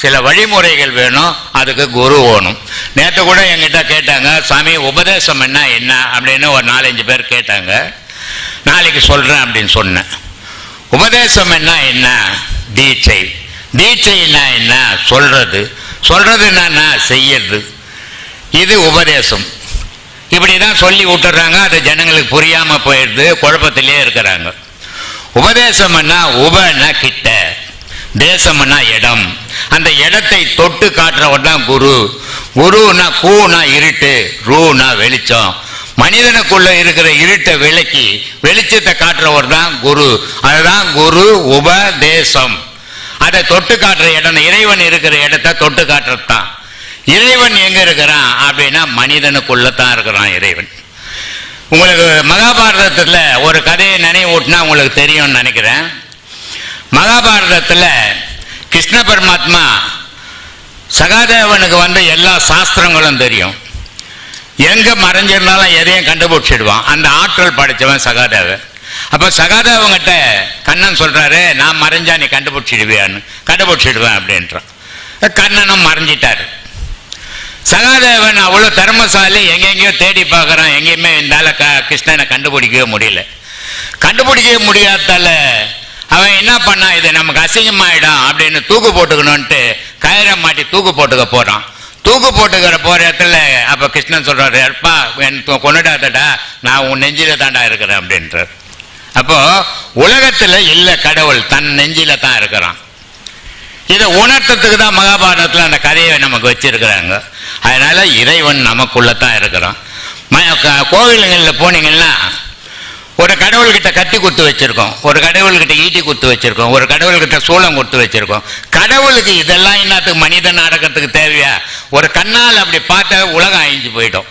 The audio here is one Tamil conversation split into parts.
சில வழிமுறைகள் வேணும் அதுக்கு குரு வேணும். நேற்று கூட எங்கிட்ட கேட்டாங்க சாமி உபதேசம் என்ன என்ன? அப்படின்னு ஒரு நாலஞ்சு பேர் கேட்டாங்க. நாளைக்கு சொல்கிறேன் அப்படின்னு சொன்னேன். உபதேசம் என்ன என்ன? தீட்சை. தீட்சைன்னா என்ன சொல்கிறது சொல்கிறது என்னன்னா செய்யறது. இது உபதேசம். இப்படி தான் சொல்லி விட்டுறாங்க அது ஜனங்களுக்கு புரியாமல் போயிடுது குழப்பத்திலே இருக்கிறாங்க. உபதேசம்னா உபன்னா கிட்ட. தேசம்னா இடம். அந்த இடத்தை தொட்டு காட்டுறவர் தான் குரு. குருனா கூனா இருட்டு ரூனா வெளிச்சம். மனிதனுக்குள்ள இருக்கிற இருட்டை விளக்கி வெளிச்சத்தை காட்டுறவர் தான் குரு. அதுதான் குரு உபதேசம். அதை தொட்டு காட்டுற இடம் இறைவன் இருக்கிற இடத்த தொட்டு காட்டுறது தான். இறைவன் எங்க இருக்கிறான் அப்படின்னா மனிதனுக்குள்ளே தான் இருக்கிறான் இறைவன். உங்களுக்கு மகாபாரதத்தில் ஒரு கதையை நினைவூட்டினா உங்களுக்கு தெரியும்னு நினைக்கிறேன். மகாபாரதத்தில் கிருஷ்ண பரமாத்மா சகாதேவனுக்கு வந்து எல்லா சாஸ்திரங்களும் தெரியும். எங்கே மறைஞ்சிருந்தாலும் எதையும் கண்டுபிடிச்சிடுவான். அந்த ஆற்றல் படைச்சவன் சகாதேவன். அப்போ சகாதேவங்கிட்ட கண்ணன் சொல்கிறாரு நான் மறைஞ்சா நீ கண்டுபிடிச்சிடுவியான்னு. கண்டுபிடிச்சிடுவேன் அப்படின்றான். கண்ணனும் மறைஞ்சிட்டாரு. சகாதேவன் அவ்வளோ தர்மசாலி எங்கெங்கேயோ தேடி பார்க்குறான். எங்கேயுமே இந்த க கிருஷ்ணனை கண்டுபிடிக்கவே முடியல. கண்டுபிடிக்கவே முடியாதால அவன் என்ன பண்ணான் இது நமக்கு அசிங்கமாயிடும் அப்படின்னு தூக்கு போட்டுக்கணும்ட்டு கயிறை மாட்டி தூக்கு போட்டுக்க போறான். தூக்கு போட்டுக்கிற போற இடத்துல அப்ப கிருஷ்ணன் சொல்றாரு அப்பா என் கொண்டுடாதடா நான் உன் நெஞ்சில தாண்டா இருக்கிறேன் அப்படின்றார். அப்போ உலகத்துல இல்ல கடவுள் தன் நெஞ்சில தான் இருக்கிறான். இதை உணர்த்தத்துக்கு தான் மகாபாரதத்தில் அந்த கதையை நமக்கு வச்சிருக்கிறாங்க. அதனால இறைவன் நமக்குள்ள தான் இருக்கிறான். ம- கோவிலுங்களில் போனீங்கன்னா ஒரு கடவுள்கிட்ட கட்டி கொடுத்து வச்சுருக்கோம் ஒரு கடவுள்கிட்ட ஈட்டி கொடுத்து வச்சுருக்கோம் ஒரு கடவுள்கிட்ட சூளம் கொடுத்து வச்சுருக்கோம். கடவுளுக்கு இதெல்லாம் என்னத்துக்கு மனிதன் நடக்கிறதுக்கு தேவையா? ஒரு கண்ணால் அப்படி பார்த்தா உலகம் அழிஞ்சு போயிடும்.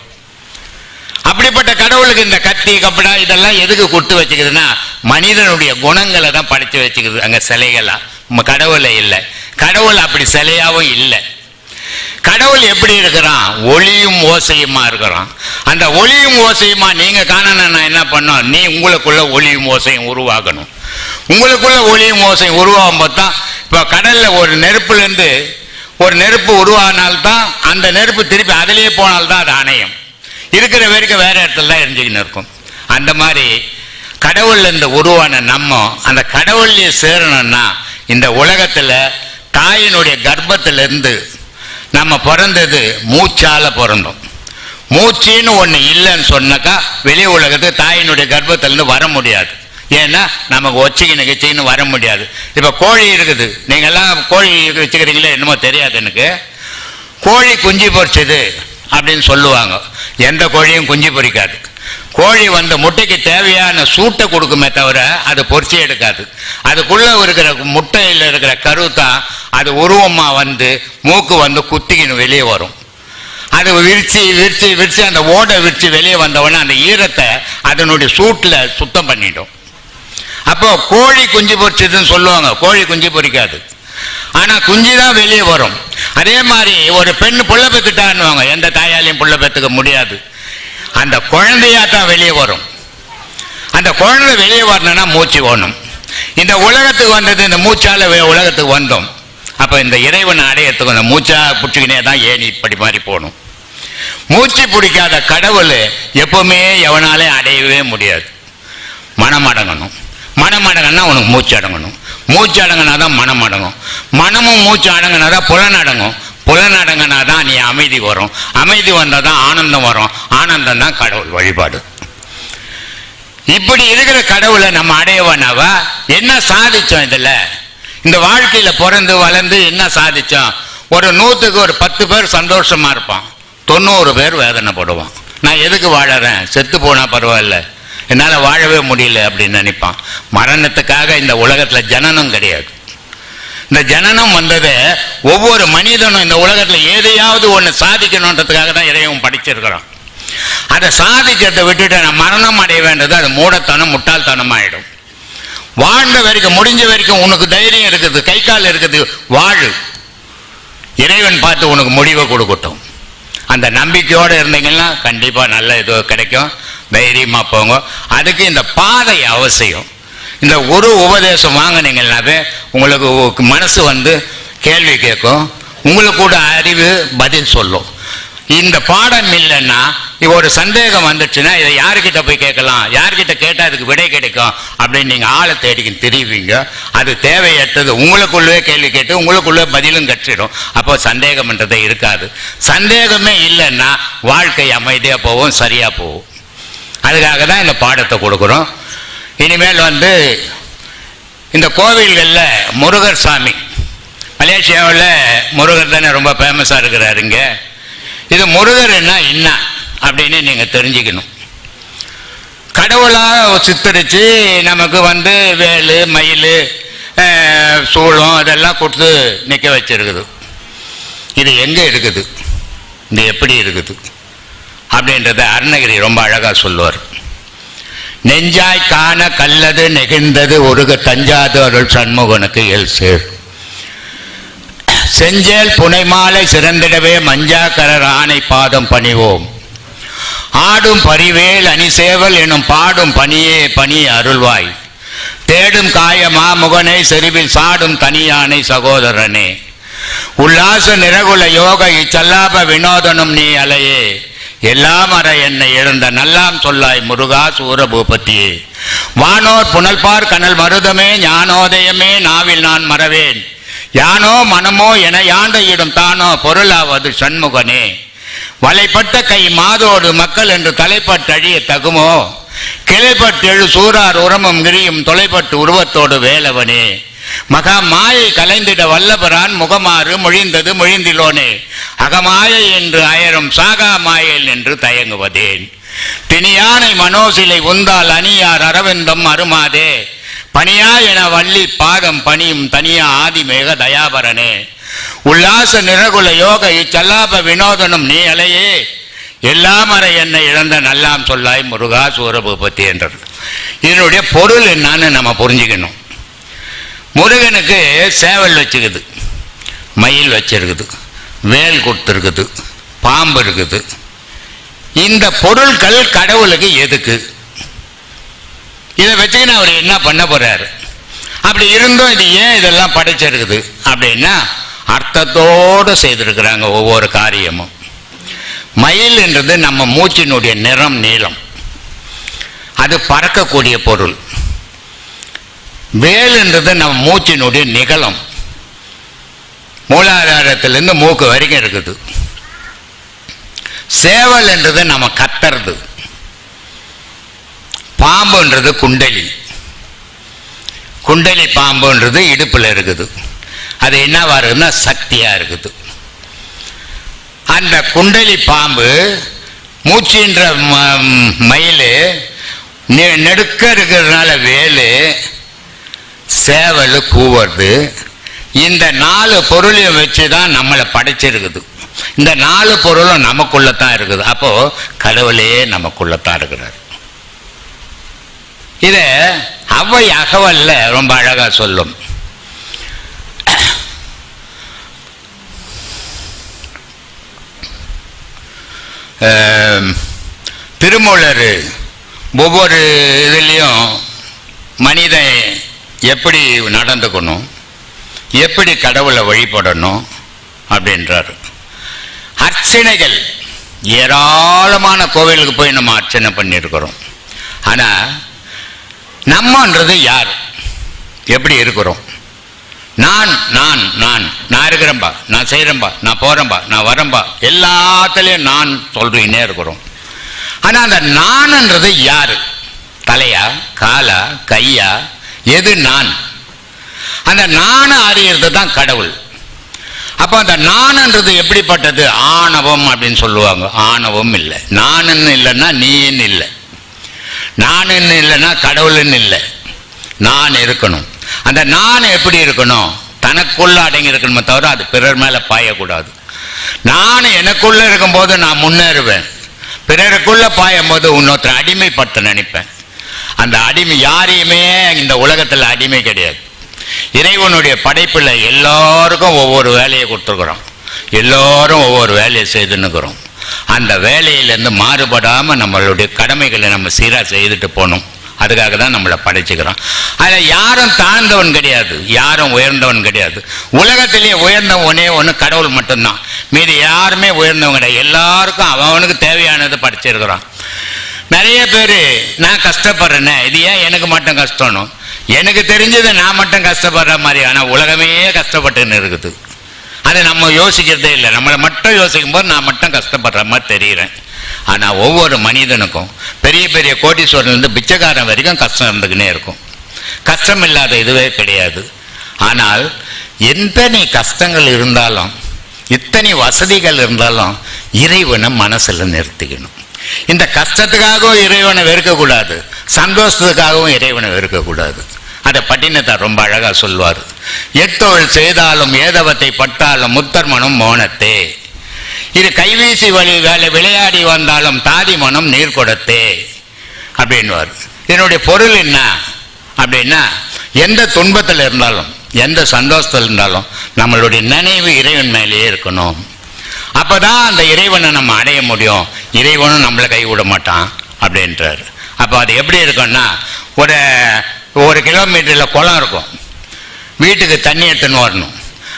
அப்படிப்பட்ட கடவுளுக்கு இந்த கத்தி கப்படா இதெல்லாம் எதுக்கு கொடுத்து வச்சுக்குதுன்னா மனிதனுடைய குணங்களை தான் படைச்சு வச்சுக்குது அங்கே சிலைகளாக கடவுளை இல்லை. கடவுள் அப்படி சிலையாகவும் இல்லை. கடவுள் எப்படி இருக்கிறான்? ஒளியும் ஓசையுமா இருக்கிறான்? அந்த ஒளியும் ஓசையுமா நீங்க காணணும்னா என்ன பண்ணோம் நீ உங்களுக்குள்ள ஒளியும் ஓசையும் உருவாக்கணும் உங்களுக்குள்ள ஒளியும் ஓசையும் உருவாகும் போது தான் இப்போ கடலில் ஒரு நெருப்புலேருந்து ஒரு நெருப்பு உருவானால்தான் அந்த நெருப்பு திருப்பி அதிலேயே போனால்தான் அது அணையும். இருக்கிற வரைக்கும் வேற இடத்துல தான் எரிஞ்சுக்கின்னு இருக்கும். அந்த மாதிரி கடவுள்ல இந்த உருவான நம்ம அந்த கடவுள்லேயே சேரணும்னா இந்த உலகத்தில் தாயினுடைய கர்ப்பத்திலிருந்து நம்ம பிறந்தது மூச்சால் பிறந்தோம். மூச்சுன்னு ஒன்று இல்லைன்னு சொன்னாக்கா வெளி உலகத்துக்கு தாயினுடைய கர்ப்பத்திலேருந்து வர முடியாது. ஏன்னா நமக்கு ஒச்சிக்கு நிகழ்ச்சின்னு வர முடியாது. இப்போ கோழி இருக்குது. நீங்கள்லாம் கோழி வச்சுக்கிறீங்களே என்னமோ தெரியாது எனக்கு. கோழி குஞ்சு பொரிச்சது அப்படின்னு சொல்லுவாங்க. எந்த கோழியும் குஞ்சு பொரிக்காது. கோழி வந்து முட்டைக்கு தேவையான சூட்டை கொடுக்குமே தவிர அது பொறிச்சி எடுக்காது. அதுக்குள்ள இருக்கிற முட்டையில் இருக்கிற கரு தான் அது உருவமாக வந்து மூக்கு வந்து குத்திக்கின்னு வெளியே வரும். அது விரிச்சு விரிச்சு விரிச்சு அந்த ஓடை விரிச்சு வெளியே வந்தவொடனே அந்த ஈரத்தை அதனுடைய சூட்டில் சுத்தம் பண்ணிடும். அப்போ கோழி குஞ்சு பொறிச்சதுன்னு சொல்லுவாங்க. கோழி குஞ்சு பொரிக்காது ஆனால் குஞ்சு தான் வெளியே வரும். அதே மாதிரி ஒரு பெண் புள்ள பெத்துட்டான்னுவாங்க. எந்த தாயாலையும் புள்ள பெத்துக்க முடியாது. அந்த குழந்தையா தான் வெளியே வரும். அந்த குழந்தை வெளியே வரணும்னா மூச்சு வேணும். இந்த உலகத்துக்கு வந்தது இந்த மூச்சால உலகத்துக்கு வந்தோம். அப்போ இந்த இறைவனை அடையத்துக்கு அந்த மூச்சா பிடிச்சிக்கினே தான் ஏணி இப்படி மாதிரி போகணும். மூச்சு பிடிக்காத கடவுள் எப்பவுமே எவனாலே அடையவே முடியாது. மனம் அடங்கணும் மனம் அடங்கினா உனக்கு மூச்சு அடங்கணும். மூச்சு அடங்கினா தான் மனம் அடங்கும் மனமும் மூச்சு அடங்கினா தான் புலன் அடங்கும். புலன் தான் நீ அமைதி வரும். அமைதி வந்தால் தான் ஆனந்தம் வரும். ஆனந்தம் தான் கடவுள் வழிபாடு. இப்படி இருக்கிற கடவுளை நம்ம அடையவனவா என்ன சாதிச்சோம் இதில்? இந்த வாழ்க்கையில் பிறந்து வளர்ந்து என்ன சாதிச்சோம்? ஒரு நூற்றுக்கு ஒரு பத்து பேர் சந்தோஷமாக இருப்பான். தொண்ணூறு பேர் வேதனைப்படுவான். நான் எதுக்கு வாழறேன்? செத்து போனால் பரவாயில்ல. என்னால் வாழவே முடியல அப்படின்னு நினைப்பான். மரணத்துக்காக இந்த உலகத்தில் ஜனனம் கிடையாது. இந்த ஜனனம் வந்தது ஒவ்வொரு மனிதனும் இந்த உலகத்தில் எதையாவது ஒன்று சாதிக்கணுன்றதுக்காக தான் இறைவன் படிச்சிருக்கிறோம் அதை சாதிக்கிறதை விட்டுட்டு நான் மரணம் அடைய வேண்டியது அது மூடத்தனம் முட்டாள்தனம் ஆகிடும் வாழ்ந்த வரைக்கும் முடிஞ்ச வரைக்கும் உனக்கு தைரியம் இருக்குது கை கால் இருக்குது வாழு. இறைவன் பார்த்து உனக்கு முடிவை கொடுக்கட்டும். அந்த நம்பிக்கையோடு இருந்தீங்கன்னா கண்டிப்பாக நல்ல இது கிடைக்கும். தைரியமாக போங்க. அதுக்கு இந்த பாதை அவசியம். இந்த ஒரு உபதேசம் வாங்கினீங்கன்னாவே உங்களுக்கு மனசு வந்து கேள்வி கேட்கும். உங்களுக்கு கூட அறிவு பதில் சொல்லும். இந்த பாடம் இல்லைன்னா ஒரு சந்தேகம் வந்துச்சுன்னா இதை யார்கிட்ட போய் கேட்கலாம்? யார்கிட்ட கேட்டால் அதுக்கு விடை கிடைக்கும்? அப்படின்னு நீங்கள் ஆளை தேடிக்கு தெரிவிங்க. அது தேவையற்றது. உங்களுக்குள்ளே கேள்வி கேட்டு உங்களுக்குள்ளே பதிலும் கற்றிடும். அப்போ சந்தேகம்ன்றதே இருக்காது. சந்தேகமே இல்லைன்னா வாழ்க்கை அமைதியாக போகும் சரியாக போகும் அதுக்காக தான் இந்த பாடத்தை கொடுக்குறோம். இனிமேல் வந்து இந்த கோவில்களில் முருகர் சாமி. மலேசியாவில் முருகர் தானே ரொம்ப ஃபேமஸாக இருக்கிறாரு இங்கே. இது முருகர்னா என்ன அப்படின்னு நீங்கள் தெரிஞ்சுக்கணும். கடவுளாக சித்தரித்து நமக்கு வந்து வேலு மயில் சூளம் அதெல்லாம் கொடுத்து நிற்க வச்சிருக்குது. இது எங்கே இருக்குது? இது எப்படி இருக்குது? அப்படின்றத அருணகிரி ரொம்ப அழகாக சொல்லுவார். நெஞ்சாய் காண கல்லது நெகிழ்ந்தது ஒருக தஞ்சாது அருள் சண்முகனுக்கு எல் சேர். செஞ்சேல் புனைமாலை சிறந்திடவே மஞ்சாக்கரர் ஆணை பாதம் பணிவோம். ஆடும் பரிவேல் அணிசேவல் எனும் பாடும் பணியே பணி அருள்வாய். தேடும் காயமா முகனை செறிவில் சாடும் தனியானை சகோதரனே. உல்லாச நிறகுல யோக இச்சல்லாப வினோதனும் நீ அலையே. எல்லாம் அற என்னை எழுந்த நல்லாம் சொல்லாய் முருகா சூரபூபதியே வானோர் புனல்பார் கனல் மருதமே ஞானோதயமே நாவில் நான் மறவேன். யானோ மனமோ என யாண்டையிடும் தானோ பொருளாவது சண்முகனே. வலைப்பட்ட கை மாதோடு மக்கள் என்று தலைப்பட்டழிய தகுமோ? கிளைப்பட்டெழு சூரார் உரமும் கிரியும் தொலைப்பட்டு உருவத்தோடு வேலவனே. மகா மாயை கலைந்திட வல்லபரான் முகமாறு மொழிந்தது மொழிந்திலோனே. அகமாயை என்று அயரும் சாகா மாயல் என்று தயங்குவதேன். தினியானை மனோசிலை உந்தால் அணியார் அரவிந்தம் அருமாதே. பணியா என வள்ளி பாதம் பணியும் தனியா ஆதிமேக தயாபரனே. உல்லாச நிரகுல யோக இச்சல்லாப வினோதனும் நீ அலையே. எல்லாம் அறை என்னை இழந்த நல்லாம் சொல்லாய் முருகா சூரபூபத்தி என்றது. இதனுடைய பொருள் என்னன்னு நம்ம புரிஞ்சுக்கணும். முருகனுக்கு சேவல் வச்சுக்குது. மயில் வச்சிருக்குது. வேல் கொடுத்துருக்குது. பாம்பு இருக்குது. இந்த பொருட்கள் கடவுளுக்கு எதுக்கு? இதை வச்சுக்கின்னு அவர் என்ன பண்ண போகிறாரு அப்படி இருந்தும் இது ஏன் இதெல்லாம் படைச்சிருக்குது? அப்படின்னா அர்த்தத்தோடு செய்திருக்கிறாங்க ஒவ்வொரு காரியமும். மயில்ன்றது நம்ம மூச்சினுடைய நிறம் நீளம். அது பறக்கக்கூடிய பொருள். வேலுன்றது நம்ம மூச்சினுடைய நிகழம். மூலாதாரத்திலேருந்து மூக்கு வரைக்கும் இருக்குது. சேவல் என்றது நம்ம கத்துறது. பாம்புன்றது குண்டலி. குண்டலி பாம்புன்றது இடுப்பில் இருக்குது. அது என்னவா இருக்குதுன்னா சக்தியாக இருக்குது. அந்த குண்டலி பாம்பு மூச்சுன்ற ம- மயில் நெ- நெடுக்க இருக்கிறதுனால வேலு சேவல் கூவுறது. இந்த நாலு பொருளையும் வச்சு தான் நம்மளை படைச்சிருக்குது. இந்த நாலு பொருளும் நமக்குள்ளே தான் இருக்குது. அப்போ கடவுளே நமக்குள்ளே தான் இருக்கிறார். இதை அவை அகவல்ல ரொம்ப அழகா சொல்லும். திருமூலர் ஒவ்வொரு இதுலேயும் மனிதன் எப்படி நடந்துக்கணும்? எப்படி கடவுளை வழிபடணும்? அப்படின்றார். அர்ச்சனைகள். ஏராளமான கோவிலுக்கு போய் நம்ம அர்ச்சனை பண்ணியிருக்கிறோம். ஆனால் நம்மன்றது யார்? எப்படி இருக்கிறோம்? நான் நான் நான். நான் இருக்கிறேன்பா. நான் செய்கிறேன்பா. நான் போகிறேன்பா. நான் வரேன்பா. எல்லாத்துலேயும் நான் சொல்கிறீன்னே இருக்கிறோம். ஆனால் அந்த நான்ன்றது யார்? தலையா காலா கையா எது நான்? அந்த நானை அறியறது தான் கடவுள். அப்போ அந்த நான்ன்றது எப்படிப்பட்டது? ஆணவம் அப்படின்னு சொல்லுவாங்க. ஆணவம் இல்லை. நானுன்னு இல்லைன்னா நீன்னு இல்லை. நானுன்னு இல்லைன்னா கடவுள்னு இல்லை. நான் இருக்கணும். அந்த நான் எப்படி இருக்கணும்? தனக்குள்ள அடங்கி இருக்கணுமே தவிர அது பிறர் மேலே பாயக்கூடாது. நான் எனக்குள்ளே இருக்கும்போது நான் முன்னேறுவேன். பிறருக்குள்ளே பாயும் போது இன்னொருத்தர் அடிமைப்படுத்த நினைப்பேன். அந்த அடிமை யாரையுமே இந்த உலகத்தில் அடிமை கிடையாது. இறைவனுடைய படைப்பில் எல்லாருக்கும் ஒவ்வொரு வேலையை கொடுத்துருக்குறோம். எல்லோரும் ஒவ்வொரு வேலையை செய்துன்னுக்குறோம். அந்த வேலையிலேருந்து மாறுபடாமல் நம்மளுடைய கடமைகளை நம்ம சீராக செய்துட்டு போகணும். அதுக்காக தான் நம்மளை படைச்சுக்கிறோம். அதில் யாரும் தாழ்ந்தவன் கிடையாது. யாரும் உயர்ந்தவன் கிடையாது. உலகத்திலேயே உயர்ந்தவனே ஒன்று கடவுள் மட்டும்தான். மீதி யாருமே உயர்ந்தவங்க கிடையாது. எல்லாருக்கும் அவனுக்கு தேவையானது படைச்சிருக்கிறான் நிறைய பேர் நான் கஷ்டப்படுறேனே இது ஏன் எனக்கு மட்டும் கஷ்டம்னு? எனக்கு தெரிஞ்சது நான் மட்டும் கஷ்டப்படுற மாதிரி ஆனால் உலகமே கஷ்டப்பட்டுன்னு இருக்குது. அதை நம்ம யோசிக்கிறதே இல்லை. நம்மளை மட்டும் யோசிக்கும் போது நான் மட்டும் கஷ்டப்படுற மாதிரி தெரிகிறேன். ஆனால் ஒவ்வொரு மனிதனுக்கும் பெரிய பெரிய கோட்டீஸ்வரன்லேருந்து பிச்சைக்காரன் வரைக்கும் கஷ்டம் இருந்துக்கினே இருக்கும். கஷ்டம் இல்லாத இதுவே கிடையாது. ஆனால் எத்தனை கஷ்டங்கள் இருந்தாலும் இத்தனை வசதிகள் இருந்தாலும் இறைவனை மனசில் நிறுத்திக்கணும். இந்த கஷ்டத்துக்காகவும் இறைவனை வெறுக்கக்கூடாது சந்தோஷத்துக்காகவும் இறைவனை வெறுக்கக்கூடாது. அதை பட்டினத்தை ரொம்ப அழகாக சொல்வார். எத்தொழில் செய்தாலும் ஏதவத்தை பட்டாலும் முத்தர்மனும் மோனத்தே. இது கைவீசி வழி வேலை விளையாடி வந்தாலும் தாதி மனம் நீர் கொடுத்தே. அப்படின்வார் என்னுடைய பொருள் என்ன? அப்படின்னா எந்த துன்பத்தில் இருந்தாலும் எந்த சந்தோஷத்தில் இருந்தாலும் நம்மளுடைய நினைவு இறைவன் மேலேயே இருக்கணும். அப்போதான் அந்த இறைவனை நம்ம அடைய முடியும். இறைவனும் நம்மளை கைவிட மாட்டான் அப்படின்றார். அப்போ அது எப்படி இருக்கும்னா ஒரு ஒரு கிலோமீட்டரில் குளம் இருக்கும். வீட்டுக்கு தண்ணி எடுத்துன்னு வரணும்.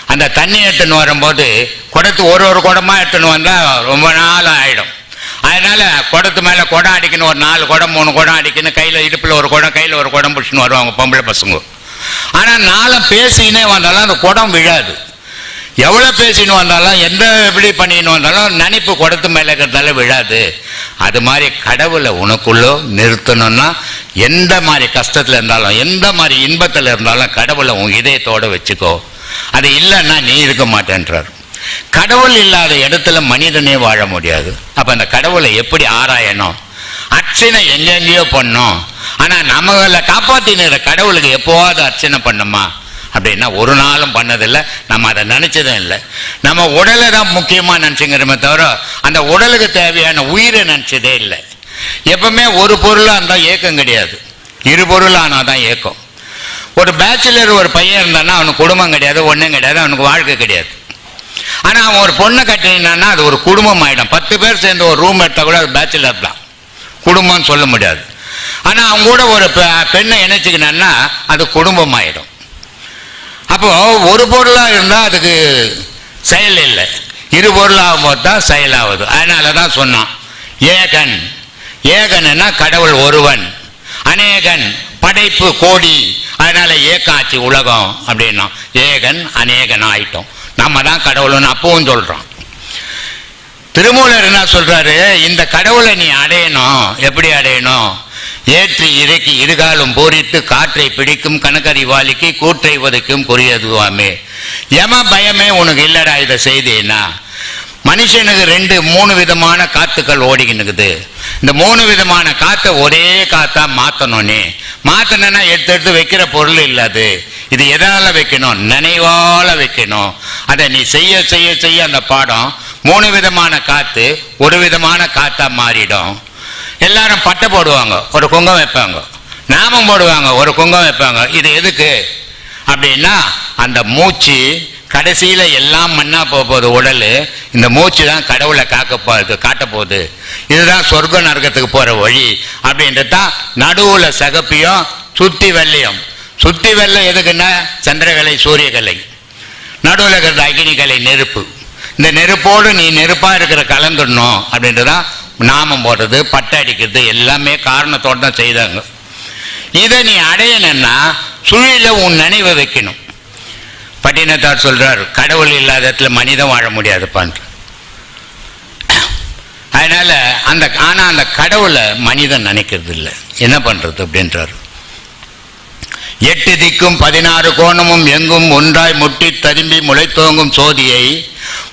அந்த தண்ணி எடுத்துன்னு வரும்போது குடத்து ஒரு ஒரு குடமாக எடுத்துன்னு வந்தால் ரொம்ப நாள் ஆகிடும் அதனால் குடத்து மேலே குடம் அடிக்கணும் ஒரு நாலு குடம் மூணு குடம் அடிக்கணும் கையில் இடுப்பில் ஒரு குடம் கையில் ஒரு குடம் பிடிச்சின்னு வருவாங்க பொம்பளை பசங்க. ஆனால் நாளும் பேசினே வந்தாலும் அந்த குடம் விழாது. எவ்வளோ பேசின்னு வந்தாலும் எந்த எப்படி பண்ணின்னு வந்தாலும் நினைப்பு குடத்து மேலே இருக்கிறதால விழாது. அது மாதிரி கடவுளை உனக்குள்ளோ நிறுத்தணும்னா எந்த மாதிரி கஷ்டத்தில் இருந்தாலும் எந்த மாதிரி இன்பத்தில் இருந்தாலும் கடவுளை உன் இதயத்தோட வச்சுக்கோ. அது இல்லைன்னா நீ இருக்க மாட்டேன்றார். கடவுள் இல்லாத இடத்துல மனிதனே வாழ முடியாது. அப்போ அந்த கடவுளை எப்படி ஆராயணும்? அர்ச்சனை எங்கெங்கேயோ பண்ணோம். ஆனால் நம்மளை காப்பாற்றினுற கடவுளுக்கு எப்போவாவது அர்ச்சனை பண்ணுமா? அப்படின்னா ஒரு நாளும் பண்ணதில்லை. நம்ம அதை நினச்சதும் இல்லை. நம்ம உடலை தான் முக்கியமாக நினச்சிங்கிறோமே தவிர அந்த உடலுக்கு தேவையான உயிரை நினச்சதே இல்லை. எப்பவுமே ஒரு பொருளாக இருந்தால் ஏக்கம் கிடையாது. இரு பொருளானால் தான் ஏக்கம். ஒரு பேச்சுலர் ஒரு பையன் இருந்தான்னா அவனுக்கு குடும்பம் கிடையாது ஒன்றும் கிடையாது அவனுக்கு வாழ்க்கை கிடையாது. ஆனால் அவன் ஒரு பொண்ணை கட்டினான்னா அது ஒரு குடும்பம் ஆகிடும் பத்து பேர் சேர்ந்து ஒரு ரூம் எடுத்தால் கூட அது பேச்சுலர் தான். குடும்பம்னு சொல்ல முடியாது. ஆனால் அவங்க கூட ஒரு பெ- பெண்ணை இணைச்சிக்கினான்னா அது குடும்பம் ஆகிடும் அப்போ ஒரு பொருளாக இருந்தால் அதுக்கு செயல் இல்லை. இரு பொருளாகும் போது தான் செயலாகுது அதனால தான் சொன்னான். ஏகன். ஏகன்னா கடவுள் ஒருவன். அநேகன். படைப்பு கோடி. அதனால ஏக்காட்சி உலகம் அப்படின்னா ஏகன் அநேகன் ஆயிட்டோம். நம்ம தான் கடவுள்னு அப்பவும் சொல்கிறோம் திருமூலர் என்ன சொல்கிறாரு இந்த கடவுளை நீ அடையணும். எப்படி அடையணும்? ஏற்றி இறக்கி இருகாலும் போரிட்டு காற்றை பிடிக்கும் கணக்கறிவாளிக்கு கூற்றை உதைக்கும் குறியதுவாமே யம பயமே உனக்கு இல்லடா இதை செய்தேனா? மனுஷனுக்கு ரெண்டு மூணு விதமான காத்துக்கள் ஓடிக்கினுக்குது இந்த மூணு விதமான காற்றை ஒரே காத்தா மாற்றணும்னே நீ எடுத்து எடுத்து வைக்கிற பொருள் இல்லாது இது எதனால் வைக்கணும்? நினைவால் வைக்கணும். அதை நீ செய்ய செய்ய செய்ய அந்த பாடம் மூணு விதமான காற்று ஒரு விதமான காத்தா மாறிடும். எல்லாரும் பட்டை போடுவாங்க ஒரு குங்கம் வைப்பாங்க நாமம் போடுவாங்க ஒரு குங்கம் வைப்பாங்க. இது எதுக்கு? அப்படின்னா அந்த மூச்சு கடைசியில் எல்லாம் மண்ணாக போக போகுது உடல். இந்த மூச்சு தான் கடவுளை காக்க போகுது காட்ட போகுது. இதுதான் சொர்க்க நரகத்துக்கு போகிற வழி. அப்படின்றது தான் நடுவில் சகப்பியும் சுத்தி வெள்ளையும். சுத்தி வெள்ளை எதுக்குன்னா? சந்திரகலை சூரியகலை. நடுவில் இருக்கிறது அக்னிகலை நெருப்பு. இந்த நெருப்போடு நீ நெருப்பாக இருக்கிற கலந்துடணும் அப்படின்றதான் நாமம் போடுறது பட்டை அடிக்கிறது எல்லாமே காரணத்தோடு தான் செய்தாங்க. இதை நீ அடையணும்னா சுழியில் உன் நினைவை வைக்கணும். பட்டினத்தார் சொல்கிறார் கடவுள் இல்லாத இடத்துல மனிதன் வாழ முடியாதுப்பான் அதனால் அந்த ஆனால் அந்த கடவுளை மனிதன் நினைக்கிறது இல்லை என்ன பண்ணுறது அப்படின்றார். எட்டு திக்கும் பதினாறு கோணமும் எங்கும் ஒன்றாய் முட்டி தரும்பி முளைத்தோங்கும் சோதியை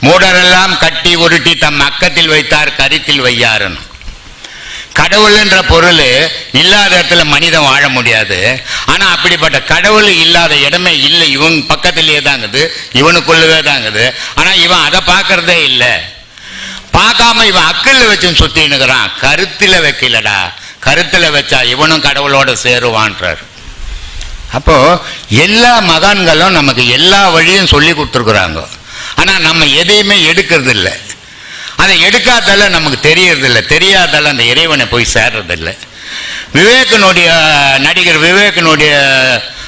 மூடரெல்லாம் கட்டி உருட்டி தம் அக்கத்தில் வைத்தார் கருத்தில் வையாருன்னு. கடவுள் என்ற பொருள் இல்லாத இடத்துல மனிதன் வாழ முடியாது. ஆனால் அப்படிப்பட்ட கடவுள் இல்லாத இடமே இல்லை. இவன் பக்கத்திலேயே தாங்குது இவனுக்குள்ளவே தாங்குது ஆனால் இவன் அதை பார்க்கறதே இல்லை. பார்க்காம இவன் அக்கல்ல வச்சு சுத்தின்னுக்கிறான் கருத்தில் வைக்கலடா. கருத்தில் வச்சா இவனும் கடவுளோட சேருவான்றார். அப்போ எல்லா மகான்களும் நமக்கு எல்லா வழியும் சொல்லி கொடுத்துருக்குறாங்க. ஆனால் நம்ம எதையுமே எடுக்கிறது இல்லை அதை எடுக்காதால நமக்கு தெரியறதில்ல. தெரியாதால அந்த இறைவனை போய் சேர்றதில்ல. விவேகனுடைய நடிகர் விவேகனுடைய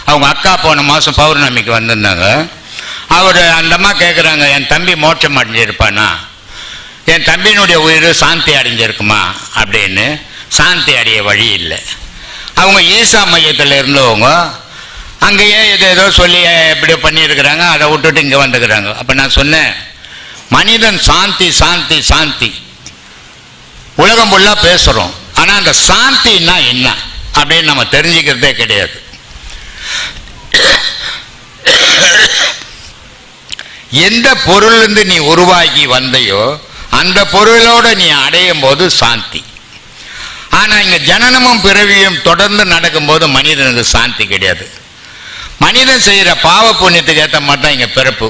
அவங்க அக்கா போன மாதம் பௌர்ணமிக்கு வந்திருந்தாங்க. அவர் அந்த அம்மா கேட்குறாங்க என் தம்பி மோட்சம் அடைஞ்சிருப்பானா? என் தம்பியினுடைய உயிர் சாந்தி அடைஞ்சிருக்குமா? அப்படின்னு. சாந்தி அடைய வழி இல்லை. அவங்க ஈசா மையத்தில் இருந்தவங்க அங்கேயே இது ஏதோ சொல்லி எப்படி பண்ணியிருக்கிறாங்க அதை விட்டுட்டு இங்கே வந்துக்கிறாங்க. அப்போ நான் சொன்னேன் மனிதன் சாந்தி சாந்தி சாந்தி. உலகம் ஃபுல்லாக பேசுகிறோம் ஆனால் அந்த சாந்தின்னா என்ன? அப்படின்னு நம்ம தெரிஞ்சுக்கிறதே கிடையாது. எந்த பொருளிலிருந்து நீ உருவாகி வந்தையோ அந்த பொருளோட நீ அடையும் போது சாந்தி. ஆனால் இங்கே ஜனனமும் பிறவியும் தொடர்ந்து நடக்கும்போது மனிதனுக்கு சாந்தி கிடையாது. மனிதன் செய்யற பாவ புண்ணியத்துக்கு ஏற்ற மாதிரி தான் இங்க பிறப்பு.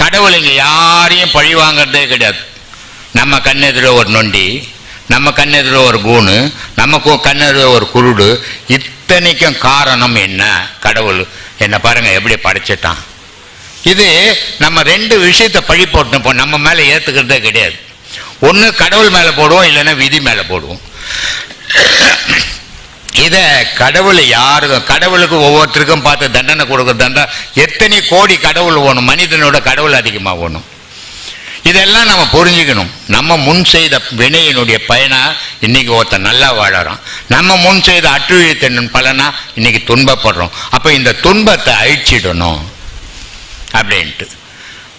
கடவுள் இங்க யாரையும் பழி வாங்குறதே கிடையாது. நம்ம கண்ணெதிரோ ஒரு நொண்டி நம்ம கண்ணெதிரோ ஒரு கூணு நமக்கும் கண்ணெதிரோ ஒரு குருடு. இத்தனைக்கும் காரணம் என்ன கடவுள்? என்ன பாருங்க எப்படி படைச்சிட்டான். இது நம்ம ரெண்டு விஷயத்தை பழி போட்டு இப்போ நம்ம மேலே ஏற்றுக்கிறதே கிடையாது. ஒன்று கடவுள் மேலே போடுவோம் இல்லைன்னா விதி மேலே போடுவோம். இதை கடவுள் யாருக்கும் கடவுளுக்கு ஒவ்வொருத்தருக்கும் பார்த்து தண்டனை கொடுக்குறதா எத்தனை கோடி கடவுள் ஓணும் மனிதனோட கடவுள் அதிகமாக ஓணும். இதெல்லாம் நம்ம புரிஞ்சுக்கணும். நம்ம முன் செய்த வினையினுடைய பயனா இன்னைக்கு ஒருத்தன் நல்லா வாழறோம் நம்ம முன் செய்த அட்டுழியத்தின் பலனா இன்னைக்கு துன்பப்படுறோம். அப்போ இந்த துன்பத்தை அழிச்சிடணும். அப்படின்ட்டு.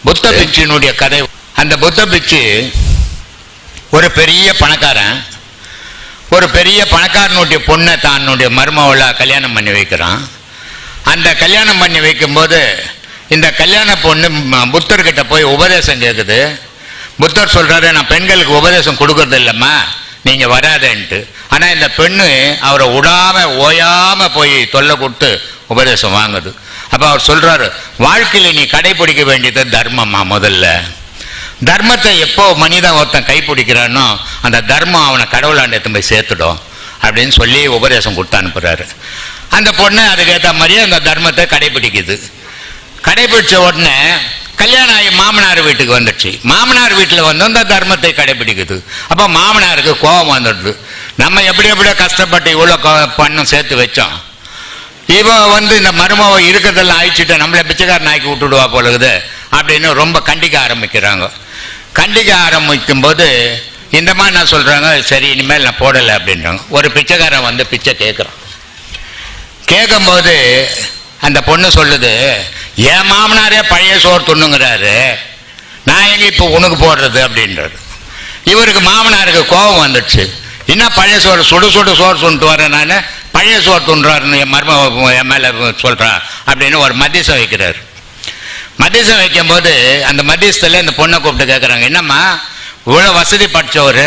புத்த பிட்சினுடைய கதை அந்த புத்த பிட்சு ஒரு பெரிய பணக்காரன். ஒரு பெரிய பணக்காரனுடைய பொண்ணை தன்னுடைய மருமவளாக கல்யாணம் பண்ணி வைக்கிறான். அந்த கல்யாணம் பண்ணி வைக்கும்போது இந்த கல்யாண பொண்ணு புத்தர்கிட்ட போய் உபதேசம் கேட்குது புத்தர் சொல்கிறாரு நான் பெண்களுக்கு உபதேசம் கொடுக்கறது இல்லைம்மா நீங்கள் வராதேன்ட்டு. ஆனால் இந்த பெண்ணு அவரை விடாம ஓயாமல் போய் தொல்லை கொடுத்து உபதேசம் வாங்குது. அப்போ அவர் சொல்கிறாரு வாழ்க்கையில் நீ கடைபிடிக்க வேண்டியது தர்மம்மா முதல்ல. தர்மத்தை எப்போ மனிதன் ஒருத்தன் கைப்பிடிக்கிறானோ அந்த தர்மம் அவனை கடவுளாண்டத்தை போய் சேர்த்துடும் அப்படின்னு சொல்லி உபதேசம் கொடுத்து அனுப்புகிறாரு அந்த பொண்ணு அதுக்கேற்ற மாதிரியே அந்த தர்மத்தை கடைபிடிக்குது கடைபிடிச்ச உடனே கல்யாணம் ஆகி மாமனார் வீட்டுக்கு வந்துடுச்சு. மாமனார் வீட்டில் வந்து அந்த தர்மத்தை கடைபிடிக்குது அப்போ மாமனாருக்கு கோபம் வந்துடுது. நம்ம எப்படி எப்படியோ கஷ்டப்பட்டு இவ்வளோ பண்ணும் சேர்த்து வச்சோம். இவன் வந்து இந்த மருமவ இருக்கிறதெல்லாம் அழிச்சுட்டு நம்மளை பிச்சைக்காரன் ஆக்கி விட்டுடுவா போலகுது அப்படின்னு ரொம்ப கண்டிக்க ஆரம்பிக்கிறாங்க. கண்டிக்க ஆரம்பிக்கும் போது இந்த மாதிரி நான் சொல்கிறாங்க சரி இனிமேல் நான் போடலை அப்படின்றாங்க. ஒரு பிச்சைக்காரன் வந்து பிச்சை கேட்குறான். கேட்கும்போது அந்த பொண்ணு சொல்லுது என் மாமனாரே பழைய சோறு துண்ணுங்கிறாரு நான் எங்கே இப்போ உனக்கு போடுறது? அப்படின்றது இவருக்கு மாமனாருக்கு கோபம் வந்துடுச்சு. என்ன பழைய சோறு சுடு சுடு சோறு சுண்டுட்டு வரேன் நான்? பழைய சோறு துண்டுறாருன்னு என் மர்ம என் மேலே சொல்கிறான் அப்படின்னு ஒரு மத்தியசம் வைக்கிறார். மதிசம் வைக்கும்போது அந்த மத்தியஸ்தில் இந்த பொண்ணை கூப்பிட்டு கேட்குறாங்க என்னம்மா இவ்வளோ வசதி படித்தவர்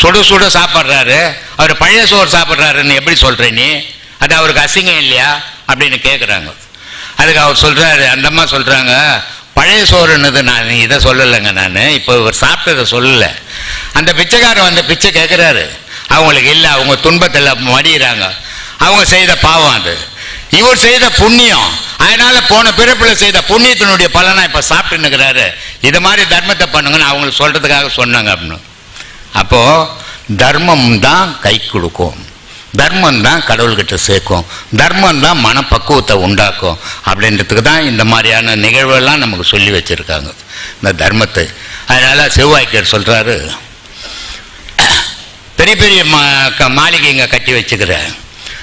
சுடு சுடு சாப்பிட்றாரு அவர் பழைய சோறு சாப்பிட்றாருன்னு எப்படி சொல்கிற நீ? அது அவருக்கு அசிங்கம் இல்லையா? அப்படின்னு கேட்குறாங்க அதுக்கு அவர் சொல்கிறாரு அந்த அம்மா சொல்கிறாங்க பழைய சோறுன்னது நான் இதை சொல்லலைங்க நான் இப்போ இவர் சாப்பிட்டதை சொல்லலை. அந்த பிச்சைக்காரன் வந்து பிச்சை கேட்குறாரு அவங்களுக்கு இல்லை அவங்க துன்பத்தில் மடிகிறாங்க அவங்க செய்த பாவம் அது. இவர் செய்த புண்ணியம். அதனால போன பிறப்பில் செய்த புண்ணியத்தினுடைய பலனா இப்போ சாப்பிட்டு இருக்கிறாரு இது மாதிரி தர்மத்தை பண்ணுங்கன்னு அவங்களுக்கு சொல்றதுக்காக சொன்னாங்க அப்படின்னு. அப்போ தர்மம் தான் கை கொடுக்கும். தர்மம் தான் கடவுள்கிட்ட சேர்க்கும். தர்மம் தான் மனப்பக்குவத்தை உண்டாக்கும். அப்படின்றதுக்கு தான் இந்த மாதிரியான நிகழ்வுகள்லாம் நமக்கு சொல்லி வச்சுருக்காங்க. இந்த தர்மத்தை. அதனால் செவ்வாய்க்கர் சொல்கிறாரு பெரிய பெரிய மா- க- மாளிகைங்க கட்டி வச்சுக்கிறேன்.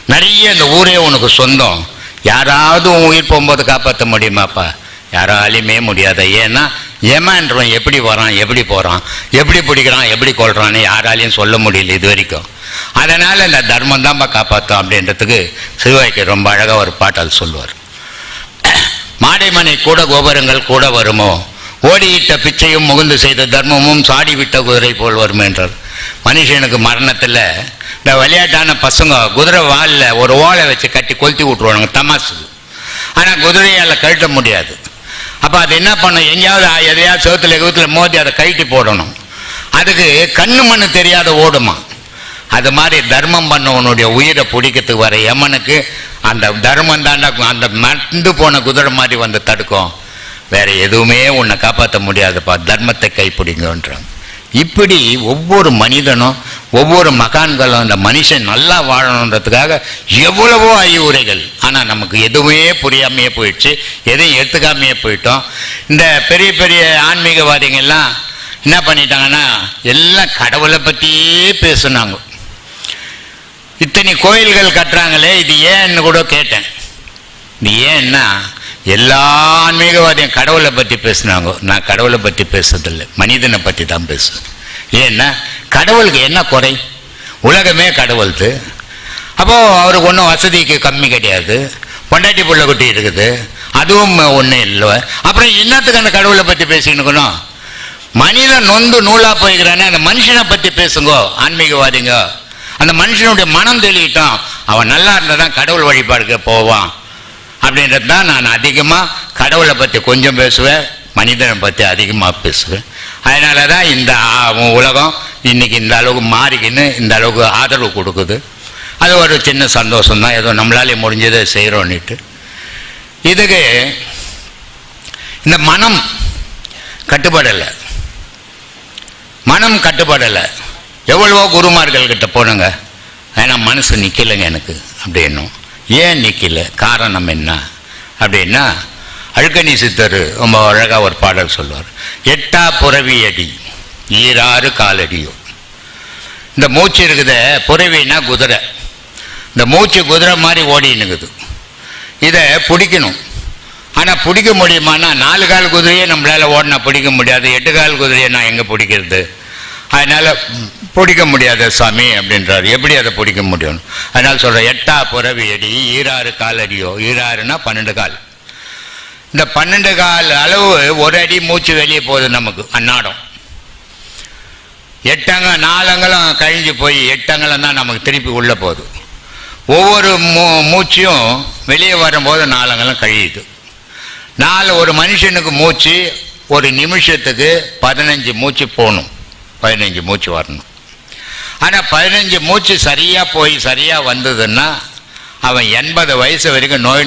நிறைய இந்த ஊரே உனக்கு சொந்தம். யாராவது உன் உயிர் போகும்போது காப்பாற்ற முடியுமாப்பா? யாராலையுமே முடியாது? ஏன்னா ஏமான்றவன் எப்படி வரான் எப்படி போகிறான் எப்படி பிடிக்கிறான் எப்படி கொள்கிறான்னு யாராலையும் சொல்ல முடியல இது வரைக்கும். அதனால் இந்த தர்மம் தான்ப்பா காப்பாற்றும் அப்படின்றதுக்கு சிவாய்க்கு ரொம்ப அழகாக ஒரு பாட்டால் சொல்லுவார். மாடைமனை கூட கோபுரங்கள் கூட வருமோ? ஓடியிட்ட பிச்சையும் முகுந்து செய்த தர்மமும் சாடிவிட்ட குதிரை போல் வரும் என்றார். மனுஷனுக்கு மரணத்தில் இந்த விளையாட்டான பசங்க குதிரை வாலில் ஒரு ஓலை வச்சு கட்டி கொளுத்தி விட்ருவானுங்க தமாசுக்கு. ஆனால் குதிரையால் கழட்ட முடியாது. அப்போ அது என்ன பண்ணும்? எங்கேயாவது எதையாவது சோத்தில் எகத்தில் மோதி அதை கழட்டி போடணும். அதுக்கு கண்ணு மண்ணு தெரியாத ஓடுமா? அது மாதிரி தர்மம் பண்ணவனுடைய உயிரை பிடிக்கிறதுக்கு வர யமனுக்கு அந்த தர்மம் தாண்டா அந்த மறந்து போன குதிரை மாதிரி வந்து தடுக்கும். வேறு எதுவுமே உன்னை காப்பாற்ற முடியாதுப்பா. தர்மத்தை கைப்பிடிங்கன்றாங்க இப்படி ஒவ்வொரு மனிதனும் ஒவ்வொரு மகான்களும் அந்த மனுஷன் நல்லா வாழணுன்றதுக்காக எவ்வளவோ அறிவுரைகள். ஆனால் நமக்கு எதுவுமே புரியாமையே போயிடுச்சு. எதையும் எடுத்துக்காமையே போயிட்டோம். இந்த பெரிய பெரிய ஆன்மீகவாதிகள்லாம் என்ன பண்ணிட்டாங்கன்னா எல்லாம் கடவுளை பற்றியே பேசுனாங்க. இத்தனை கோயில்கள் கட்டுறாங்களே இது ஏன்னு கூட கேட்டேன். இது ஏன்னா எல்லா ஆன்மீகவாதியும் கடவுளை பற்றி பேசினாங்க? நான் கடவுளை பற்றி பேசுறதில்லை. மனிதனை பற்றி தான் பேசுவேன். ஏன்னா கடவுளுக்கு என்ன குறை? உலகமே கடவுள்து. அப்போது அவருக்கு ஒன்றும் வசதிக்கு கம்மி கிடையாது. பொண்டாட்டி புள்ள குட்டி இருக்குது. அதுவும் ஒன்றும் இல்லை. அப்புறம் என்னத்துக்கு அந்த கடவுளை பற்றி பேசிக்கணும் மனிதன் நொந்து நூலாக போய்கிறானே அந்த மனுஷனை பற்றி பேசுங்கோ ஆன்மீகவாதிங்க. அந்த மனுஷனுடைய மனம் தெளிவிட்டோம் அவன் நல்லா இருந்தால் தான் கடவுள் வழிபாடுக்கு போவான். அப்படின்றது தான் நான் அதிகமாக கடவுளை பற்றி கொஞ்சம் பேசுவேன் மனிதனை பற்றி அதிகமாக பேசுவேன். அதனால தான் இந்த உலகம் இன்னைக்கு இந்த அளவுக்கு மாறிக்கின்னு இந்த அளவுக்கு ஆதரவு கொடுக்குது. அது ஒரு சின்ன சந்தோஷம் தான் ஏதோ நம்மளாலே முடிஞ்சதை செய்கிறோன்னுட்டு இதுக்கு இந்த மனம் கட்டுப்படலை. மனம் கட்டுப்படலை. எவ்வளவோ குருமார்கள்கிட்ட போனங்க. ஏன்னா மனசு நிற்கலைங்க எனக்கு அப்படின்னும். ஏன் நிற்கல காரணம் என்ன? அப்படின்னா அழுக்கணி சித்தர் ரொம்ப அழகாக ஒரு பாடல் சொல்லுவார். எட்டா புறவி அடி ஈராறு காலடியோ. இந்த மூச்சு இருக்குத புறவின்னா குதிரை. இந்த மூச்சு குதிரை மாதிரி ஓடினுக்குது இதை பிடிக்கணும். ஆனால் பிடிக்க முடியுமானா நாலு கால் குதிரையே நம்மளால் ஓடினா பிடிக்க முடியாது. எட்டு கால் குதிரையை நான் எங்கே பிடிக்கிறது? அதனால் பிடிக்க முடியாத சாமி அப்படின்றாரு. எப்படி அதை பிடிக்க முடியும்? அதனால் சொல்கிற எட்டா புறவி அடி ஈராறு கால் அடியோ? ஈராறுனா பன்னெண்டு கால். இந்த பன்னெண்டு கால் அளவு ஒரு அடி மூச்சு வெளியே போகுது நமக்கு அன்னாடம். எட்டங்க நாலங்களும் கழிஞ்சு போய் எட்டங்களும் தான் நமக்கு திருப்பி உள்ளே போகுது. ஒவ்வொரு மூ மூச்சையும் வெளியே வரும்போது நாலங்களும் கழியுது. நாலு ஒரு மனுஷனுக்கு மூச்சு ஒரு நிமிஷத்துக்கு பதினஞ்சு மூச்சு போகணும். பதினஞ்சு மூச்சு வரணும். ஆனால் பதினஞ்சு மூச்சு சரியாக போய் சரியாக வந்ததுன்னா அவன் எண்பது வயசு வரைக்கும் நோய்